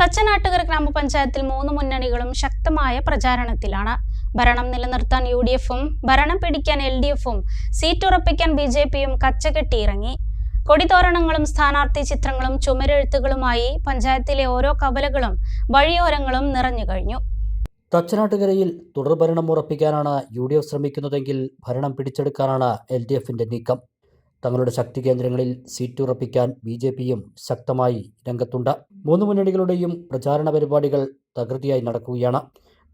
തച്ചനാട്ടുകര ഗ്രാമപഞ്ചായത്തിൽ മൂന്ന് മുന്നണികളും ശക്തമായ പ്രചാരണത്തിലാണ്. ഭരണം നിലനിർത്താൻ യു ഡി എഫും ഭരണം പിടിക്കാൻ എൽ ഡി എഫും സീറ്റ് ഉറപ്പിക്കാൻ ബി ജെ പിയും കച്ചകെട്ടിയിറങ്ങി. കൊടിതോരണങ്ങളും സ്ഥാനാർത്ഥി ചിത്രങ്ങളും ചുമരെഴുത്തുകളുമായി പഞ്ചായത്തിലെ ഓരോ കവലകളും വഴിയോരങ്ങളും നിറഞ്ഞു കഴിഞ്ഞു. തച്ചനാട്ടുകരയിൽ തുടർഭരണം ഉറപ്പിക്കാനാണ് യു ഡി എഫ് ശ്രമിക്കുന്നതെങ്കിൽ ഭരണം പിടിച്ചെടുക്കാനാണ് എൽ ഡി എഫിന്റെ നീക്കം. തങ്ങളുടെ ശക്തി കേന്ദ്രങ്ങളിൽ സീറ്റ് ഉറപ്പിക്കാൻ ബി ജെ പിയും ശക്തമായി രംഗത്തുണ്ട്. മൂന്ന് മുന്നണികളുടെയും പ്രചാരണ പരിപാടികൾ തകൃതിയായി നടക്കുകയാണ്.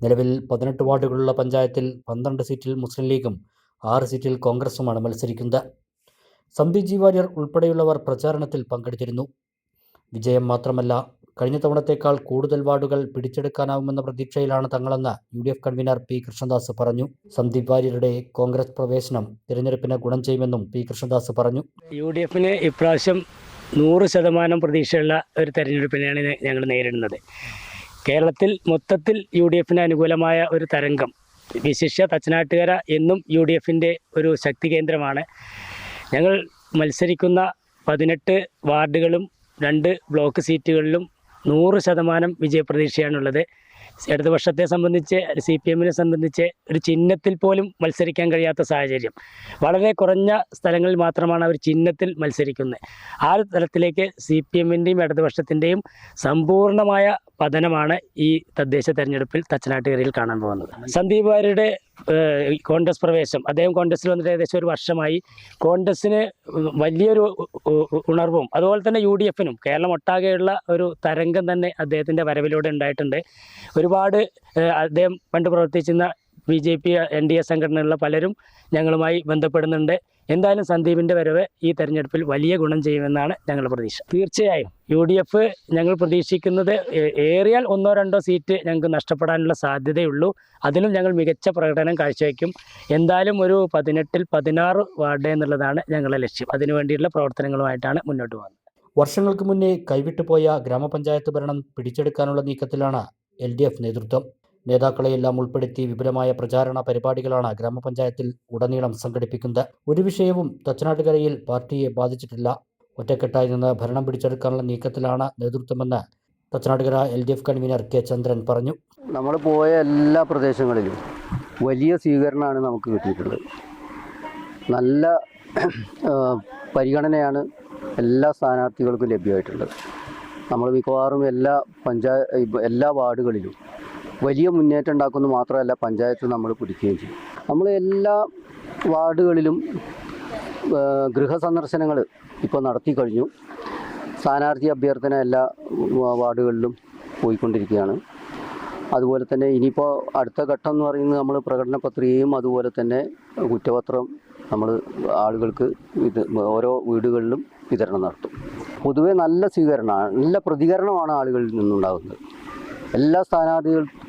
നിലവിൽ പതിനെട്ട് വാർഡുകളുള്ള പഞ്ചായത്തിൽ പന്ത്രണ്ട് സീറ്റിൽ മുസ്ലിം ലീഗും ആറ് സീറ്റിൽ കോൺഗ്രസുമാണ് മത്സരിക്കുന്നത്. സന്ദീപ് ജി വാര്യർ ഉൾപ്പെടെയുള്ളവർ പ്രചാരണത്തിൽ പങ്കെടുത്തിരുന്നു. വിജയം മാത്രമല്ല കഴിഞ്ഞ തവണത്തേക്കാൾ കൂടുതൽ വാർഡുകൾ പിടിച്ചെടുക്കാനാവുമെന്ന പ്രതീക്ഷയിലാണ് തങ്ങളെന്ന് U D F convener P Krishnadas പറഞ്ഞു. സന്ദീപ് വാര്യരുടെ കോൺഗ്രസ് പ്രവേശനം തിരഞ്ഞെടുപ്പിന് ഗുണം ചെയ്യുമെന്നും പി കൃഷ്ണദാസ് പറഞ്ഞു. യു ഡി എഫിന് ഇപ്രാവശ്യം നൂറ് ശതമാനം പ്രതീക്ഷയുള്ള ഒരു തെരഞ്ഞെടുപ്പിനെയാണ് ഞങ്ങൾ നേരിടുന്നത്. കേരളത്തിൽ മൊത്തത്തിൽ യു ഡി എഫിന് അനുകൂലമായ ഒരു തരംഗം വിശിഷ്യ തച്ചനാട്ടുകര എന്നും യു ഡി എഫിന്റെ ഒരു ശക്തി കേന്ദ്രമാണ്. ഞങ്ങൾ മത്സരിക്കുന്ന പതിനെട്ട് വാർഡുകളും രണ്ട് ബ്ലോക്ക് സീറ്റുകളിലും നൂറ് ശതമാനം വിജയപ്രതീക്ഷയാണുള്ളത്. ഇടതുപക്ഷത്തെ സംബന്ധിച്ച് സി പി എമ്മിനെ സംബന്ധിച്ച് ഒരു ചിഹ്നത്തിൽ പോലും മത്സരിക്കാൻ കഴിയാത്ത സാഹചര്യം. വളരെ കുറഞ്ഞ സ്ഥലങ്ങളിൽ മാത്രമാണ് അവർ ചിഹ്നത്തിൽ മത്സരിക്കുന്നത്. ആ തലത്തിലേക്ക് സി പി എമ്മിന്റെയും ഇടതുപക്ഷത്തിന്റെയും സമ്പൂർണമായ പതനമാണ് ഈ തദ്ദേശ തെരഞ്ഞെടുപ്പിൽ തച്ചനാട്ട് ഏരിയയിൽ കാണാൻ പോകുന്നത്. സന്ദീപ് വാര്യരുടെ കോൺഗ്രസ് പ്രവേശം. അദ്ദേഹം കോൺഗ്രസ്സിൽ വന്നിട്ട് ഏകദേശം ഒരു വർഷമായി. കോൺഗ്രസ്സിന് വലിയൊരു ഉണർവും അതുപോലെ തന്നെ യു ഡി എഫിനും കേരളം ഒട്ടാകെയുള്ള ഒരു തരംഗം തന്നെ അദ്ദേഹത്തിന്റെ വരവിലൂടെ ഉണ്ടായിട്ടുണ്ട്. ഒരുപാട് അദ്ദേഹം പണ്ട് പ്രവർത്തിച്ചിരുന്ന B J P N D A സംഘടനയുള്ള പലരും ഞങ്ങളുമായി ബന്ധപ്പെടുന്നുണ്ട്. എന്തായാലും സന്ദീപിന്റെ വരവ് ഈ തെരഞ്ഞെടുപ്പിൽ വലിയ ഗുണം ചെയ്യുമെന്നാണ് ഞങ്ങൾ പ്രതീക്ഷ. തീർച്ചയായും യു ഡി എഫ് ഞങ്ങൾ പ്രതീക്ഷിക്കുന്നത് ഏറിയാൽ ഒന്നോ രണ്ടോ സീറ്റ് ഞങ്ങൾക്ക് നഷ്ടപ്പെടാനുള്ള സാധ്യതയുള്ളൂ. അതിലും ഞങ്ങൾ മികച്ച പ്രകടനം കാഴ്ചവെക്കും. എന്തായാലും ഒരു പതിനെട്ടിൽ പതിനാറ് വാർഡ് എന്നുള്ളതാണ് ഞങ്ങളുടെ ലക്ഷ്യം. അതിനുവേണ്ടിയുള്ള പ്രവർത്തനങ്ങളുമായിട്ടാണ് മുന്നോട്ട് പോകുന്നത്. വർഷങ്ങൾക്ക് മുന്നേ കൈവിട്ടുപോയ ഗ്രാമപഞ്ചായത്ത് ഭരണം പിടിച്ചെടുക്കാനുള്ള നീക്കത്തിലാണ് എൽ നേതൃത്വം. നേതാക്കളെയെല്ലാം ഉൾപ്പെടുത്തി വിപുലമായ പ്രചാരണ പരിപാടികളാണ് ഗ്രാമപഞ്ചായത്തിൽ ഉടനീളം സംഘടിപ്പിക്കുന്നത്. ഒരു വിഷയവും തച്ചനാട്ടുകരയിൽ പാർട്ടിയെ ബാധിച്ചിട്ടില്ല. ഒറ്റക്കെട്ടായി നിന്ന് ഭരണം പിടിച്ചെടുക്കാനുള്ള നീക്കത്തിലാണ് നേതൃത്വമെന്ന് Thachanattukara L D F convener K Chandran പറഞ്ഞു. നമ്മൾ പോയ എല്ലാ പ്രദേശങ്ങളിലും വലിയ സ്വീകരണമാണ് നമുക്ക് കിട്ടിയിട്ടുള്ളത്. നല്ല പരിഗണനയാണ് എല്ലാ സ്ഥാനാർത്ഥികൾക്കും ലഭ്യമായിട്ടുള്ളത്. നമ്മൾ മിക്കവാറും എല്ലാ പഞ്ചായ എല്ലാ വാർഡുകളിലും വലിയ മുന്നേറ്റം ഉണ്ടാക്കുന്നു മാത്രമല്ല പഞ്ചായത്ത് നമ്മൾ പിടിക്കുകയും ചെയ്യും. നമ്മൾ എല്ലാ വാർഡുകളിലും ഗൃഹസന്ദർശനങ്ങൾ ഇപ്പോൾ നടത്തി കഴിഞ്ഞു. സ്ഥാനാർത്ഥി അഭ്യർത്ഥന എല്ലാ വാർഡുകളിലും പോയിക്കൊണ്ടിരിക്കുകയാണ്. അതുപോലെ തന്നെ ഇനിയിപ്പോൾ അടുത്ത ഘട്ടം എന്ന് പറയുന്നത് നമ്മൾ പ്രകടന പത്രികയും അതുപോലെ തന്നെ കുറ്റപത്രം നമ്മൾ ആളുകൾക്ക് ഇത് ഓരോ വീടുകളിലും വിതരണം നടത്തും. പൊതുവേ നല്ല സ്വീകരണമാണ് നല്ല പ്രതികരണമാണ് ആളുകളിൽ നിന്നുണ്ടാകുന്നത്. എല്ലാ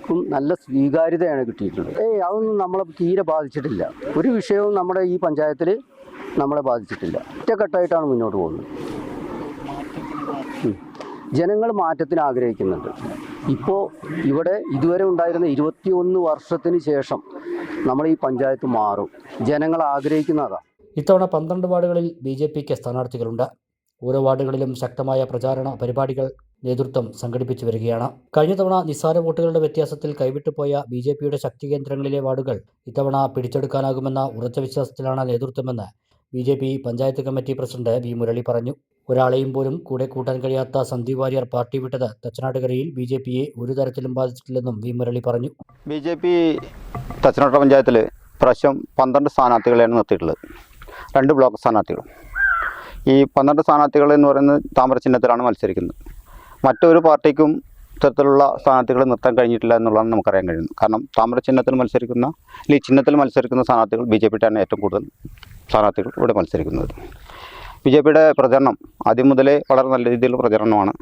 സ്ഥാനാർത്ഥികൾക്കും നല്ല സ്വീകാര്യതയാണ് കിട്ടിയിട്ടുള്ളത്. ഏയ് അതൊന്നും നമ്മളെ തീരെ ബാധിച്ചിട്ടില്ല. ഒരു വിഷയവും നമ്മുടെ ഈ പഞ്ചായത്തിൽ നമ്മളെ ബാധിച്ചിട്ടില്ല. ഒറ്റക്കെട്ടായിട്ടാണ് മുന്നോട്ട് പോകുന്നത്. ജനങ്ങൾ മാറ്റത്തിന് ആഗ്രഹിക്കുന്നുണ്ട്. ഇപ്പോൾ ഇവിടെ ഇതുവരെ ഉണ്ടായിരുന്ന ഇരുപത്തിയൊന്ന് വർഷത്തിന് ശേഷം നമ്മൾ ഈ പഞ്ചായത്ത് മാറും. ജനങ്ങൾ ആഗ്രഹിക്കുന്നതാണ് ഇത്തവണ പന്ത്രണ്ട് വാർഡുകളിൽ ബി ജെ പിക്ക് സ്ഥാനാർത്ഥികളുണ്ട്. ഓരോ വാർഡുകളിലും ശക്തമായ പ്രചാരണ പരിപാടികൾ നേതൃത്വം സംഘടിപ്പിച്ചു വരികയാണ്. കഴിഞ്ഞ തവണ നിസ്സാര വോട്ടുകളുടെ വ്യത്യാസത്തിൽ കൈവിട്ടുപോയ ബി ജെ പിയുടെ ശക്തി കേന്ദ്രങ്ങളിലെ വാർഡുകൾ ഇത്തവണ പിടിച്ചെടുക്കാനാകുമെന്ന ഉറച്ച വിശ്വാസത്തിലാണ് നേതൃത്വമെന്ന് B J P panchayat committee president V Murali പറഞ്ഞു. ഒരാളെയും പോലും കൂടെ കൂട്ടാൻ കഴിയാത്ത സന്ദീപ് വാര്യർ പാർട്ടി വിട്ടത് തച്ചനാട്ടുകരയിൽ ബി ജെ പിയെ ഒരു തരത്തിലും ബാധിച്ചിട്ടില്ലെന്നും വി മുരളി പറഞ്ഞു. ബി ജെ പി തച്ചനാട്ട പഞ്ചായത്തിൽ പ്രാവശ്യം പന്ത്രണ്ട് സ്ഥാനാർത്ഥികളെയാണ് നിർത്തിയിട്ടുള്ളത്. രണ്ട് ബ്ലോക്ക് സ്ഥാനാർത്ഥികൾ ഈ പന്ത്രണ്ട് സ്ഥാനാർത്ഥികൾ എന്ന് പറയുന്നത് താമര ചിഹ്നത്തിലാണ് മത്സരിക്കുന്നത്. മറ്റൊരു പാർട്ടിക്കും ഇത്തരത്തിലുള്ള സ്ഥാനാർത്ഥികളെ നിർത്താൻ കഴിഞ്ഞിട്ടില്ല എന്നുള്ളതാണ് നമുക്കറിയാൻ കഴിയുന്നത്. കാരണം താമര ചിഹ്നത്തിൽ മത്സരിക്കുന്ന അല്ലെങ്കിൽ ചിഹ്നത്തിൽ മത്സരിക്കുന്ന സ്ഥാനാർത്ഥികൾ ബി ജെ പിയിട്ടാണ് ഏറ്റവും കൂടുതൽ സ്ഥാനാർത്ഥികൾ ഇവിടെ മത്സരിക്കുന്നത്. ബി ജെ പിയുടെ പ്രചരണം ആദ്യം മുതലേ വളരെ നല്ല രീതിയിലുള്ള പ്രചരണമാണ്.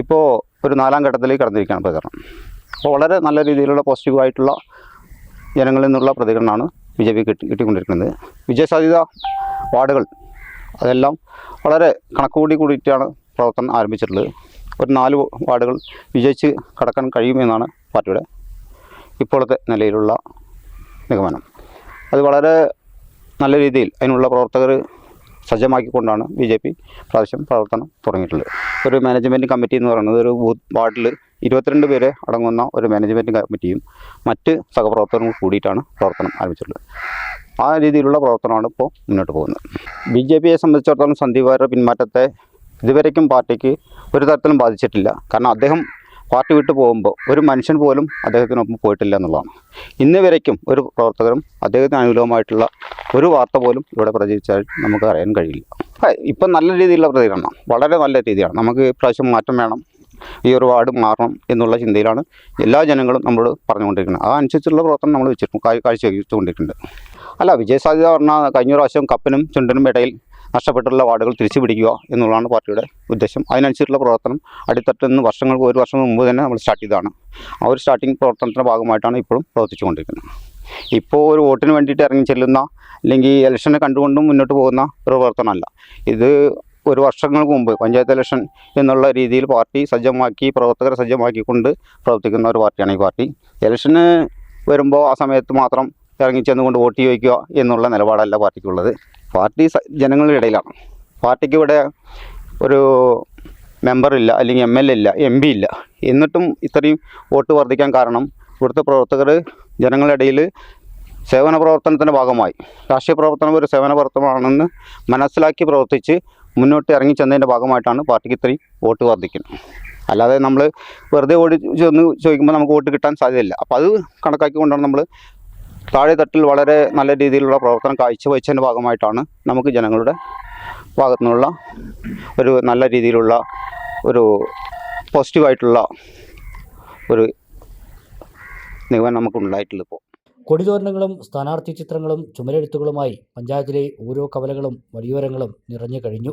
ഇപ്പോൾ ഒരു നാലാം ഘട്ടത്തിലേക്ക് കടന്നിരിക്കുകയാണ് പ്രചരണം. അപ്പോൾ വളരെ നല്ല രീതിയിലുള്ള പോസിറ്റീവായിട്ടുള്ള ജനങ്ങളിൽ നിന്നുള്ള പ്രതികരണമാണ് ബി ജെ പി കിട്ടി കിട്ടിക്കൊണ്ടിരിക്കുന്നത്. വിജയസാധ്യത വാർഡുകൾ അതെല്ലാം വളരെ കണക്കുകൂടി കൂടിയിട്ടാണ് പ്രവർത്തനം ആരംഭിച്ചിട്ടുള്ളത്. ഒരു നാല് വാർഡുകൾ വിജയിച്ച് കടക്കാൻ കഴിയുമെന്നാണ് പാർട്ടിയുടെ ഇപ്പോഴത്തെ നിലയിലുള്ള നിഗമനം. അത് വളരെ നല്ല രീതിയിൽ അതിനുള്ള പ്രവർത്തകർ സജ്ജമാക്കിക്കൊണ്ടാണ് ബി ജെ പി പ്രാവശ്യം പ്രവർത്തനം തുടങ്ങിയിട്ടുള്ളത്. ഒരു മാനേജ്മെന്റ് കമ്മിറ്റി എന്ന് പറയുന്നത് ഒരു ബൂത്ത് വാർഡിൽ ഇരുപത്തിരണ്ട് പേരെ അടങ്ങുന്ന ഒരു മാനേജ്മെന്റ് കമ്മിറ്റിയും മറ്റ് സഹപ്രവർത്തകരും കൂടിയിട്ടാണ് പ്രവർത്തനം ആരംഭിച്ചിട്ടുള്ളത്. ആ രീതിയിലുള്ള പ്രവർത്തനമാണ് ഇപ്പോൾ മുന്നോട്ട് പോകുന്നത്. ബി ജെ പിയെ സംബന്ധിച്ചിടത്തോളം സന്ദീപ് പിന്മാറ്റത്തെ ഇതുവരേക്കും പാർട്ടിക്ക് ഒരു തരത്തിലും ബാധിച്ചിട്ടില്ല. കാരണം അദ്ദേഹം പാർട്ടി വിട്ടു പോകുമ്പോൾ ഒരു മനുഷ്യൻ പോലും അദ്ദേഹത്തിനൊപ്പം പോയിട്ടില്ല എന്നുള്ളതാണ്. ഇന്ന് വരയ്ക്കും ഒരു പ്രവർത്തകരും അദ്ദേഹത്തിന് അനുകൂലമായിട്ടുള്ള ഒരു വാർത്ത പോലും ഇവിടെ പ്രചരിച്ചാൽ നമുക്ക് അറിയാൻ കഴിയില്ല. ഇപ്പം നല്ല രീതിയിലുള്ള പ്രതികരണം. വളരെ നല്ല രീതിയാണ്. നമുക്ക് ഇപ്രാവശ്യം മാറ്റം വേണം. ഈ ഒരു വാർഡ് മാറണം എന്നുള്ള ചിന്തയിലാണ് എല്ലാ ജനങ്ങളും നമ്മളോട് പറഞ്ഞുകൊണ്ടിരിക്കുന്നത്. അതനുസരിച്ചുള്ള പ്രവർത്തനം നമ്മൾ വെച്ചിട്ടുണ്ട്. കാഴ്ച കാഴ്ചവെച്ചുകൊണ്ടിരിക്കുന്നുണ്ട്. അല്ല വിജയസാധ്യത പറഞ്ഞാൽ കഴിഞ്ഞ പ്രാവശ്യം കപ്പിനും ചുണ്ടനും ഇടയിൽ നഷ്ടപ്പെട്ടുള്ള വാർഡുകൾ തിരിച്ചു പിടിക്കുക എന്നുള്ളതാണ് പാർട്ടിയുടെ ഉദ്ദേശം. അതിനനുസരിച്ചുള്ള പ്രവർത്തനം അടിത്തട്ട് നിന്ന് വർഷങ്ങൾക്ക് ഒരു വർഷം മുമ്പ് തന്നെ നമ്മൾ സ്റ്റാർട്ട് ചെയ്തതാണ്. ആ ഒരു സ്റ്റാർട്ടിംഗ് പ്രവർത്തനത്തിന്റെ ഭാഗമായിട്ടാണ് ഇപ്പോഴും പ്രവർത്തിച്ചുകൊണ്ടിരിക്കുന്നത്. ഇപ്പോൾ ഒരു വോട്ടിന് വേണ്ടിയിട്ട് ഇറങ്ങി ചെല്ലുന്ന അല്ലെങ്കിൽ ഇലക്ഷനെ കണ്ടുകൊണ്ടും മുന്നോട്ട് പോകുന്ന ഒരു പ്രവർത്തനമല്ല. ഇത് ഒരു വർഷങ്ങൾക്ക് മുമ്പ് പഞ്ചായത്ത് ഇലക്ഷൻ എന്നുള്ള രീതിയിൽ പാർട്ടി സജ്ജമാക്കി പ്രവർത്തകരെ സജ്ജമാക്കിക്കൊണ്ട് പ്രവർത്തിക്കുന്ന ഒരു പാർട്ടിയാണ് ഈ പാർട്ടി. ഇലക്ഷന് വരുമ്പോൾ ആ സമയത്ത് മാത്രം ഇറങ്ങി ചെന്നുകൊണ്ട് വോട്ട് ചോദിക്കുക എന്നുള്ള നിലപാടല്ല പാർട്ടിക്കുള്ളത്. പാർട്ടി ജനങ്ങളുടെ ഇടയിലാണ്. പാർട്ടിക്ക് ഇവിടെ ഒരു മെമ്പറില്ല അല്ലെങ്കിൽ എം എൽ എ ഇല്ല എം പി ഇല്ല. എന്നിട്ടും ഇത്രയും വോട്ട് വർദ്ധിക്കാൻ കാരണം ഇവിടുത്തെ പ്രവർത്തകർ ജനങ്ങളുടെ ഇടയിൽ സേവന പ്രവർത്തനത്തിന്റെ ഭാഗമായി. രാഷ്ട്രീയ പ്രവർത്തനം ഒരു സേവന പ്രവർത്തനമാണെന്ന് മനസ്സിലാക്കി പ്രവർത്തിച്ച് മുന്നോട്ട് ഇറങ്ങി ചെന്നതിന്റെ ഭാഗമായിട്ടാണ് പാർട്ടിക്ക് ഇത്രയും വോട്ട് വർദ്ധിക്കുന്നത്. അല്ലാതെ നമ്മൾ വെറുതെ ഓടി ചെന്ന് ചോദിക്കുമ്പോൾ നമുക്ക് വോട്ട് കിട്ടാൻ സാധ്യതയില്ല. അപ്പോൾ അത് കണക്കാക്കിക്കൊണ്ടാണ് നമ്മൾ താഴെ തട്ടിൽ വളരെ നല്ല രീതിയിലുള്ള പ്രവർത്തനം കാഴ്ചവെച്ചതിന്റെ ഭാഗമായിട്ടാണ് നമുക്ക് ജനങ്ങളുടെ ഭാഗത്തു നിന്നുള്ള ഒരു നല്ല രീതിയിലുള്ള ഒരു പോസിറ്റീവായിട്ടുള്ള ഒരു നിഗമനം നമുക്ക് ഉണ്ടായിട്ടുള്ളത് ഇപ്പോൾ. കൊടിതോരണങ്ങളും സ്ഥാനാർത്ഥി ചിത്രങ്ങളും ചുമരെഴുത്തുകളുമായി പഞ്ചായത്തിലെ ഓരോ കവലകളും വഴിയോരങ്ങളും നിറഞ്ഞു കഴിഞ്ഞു.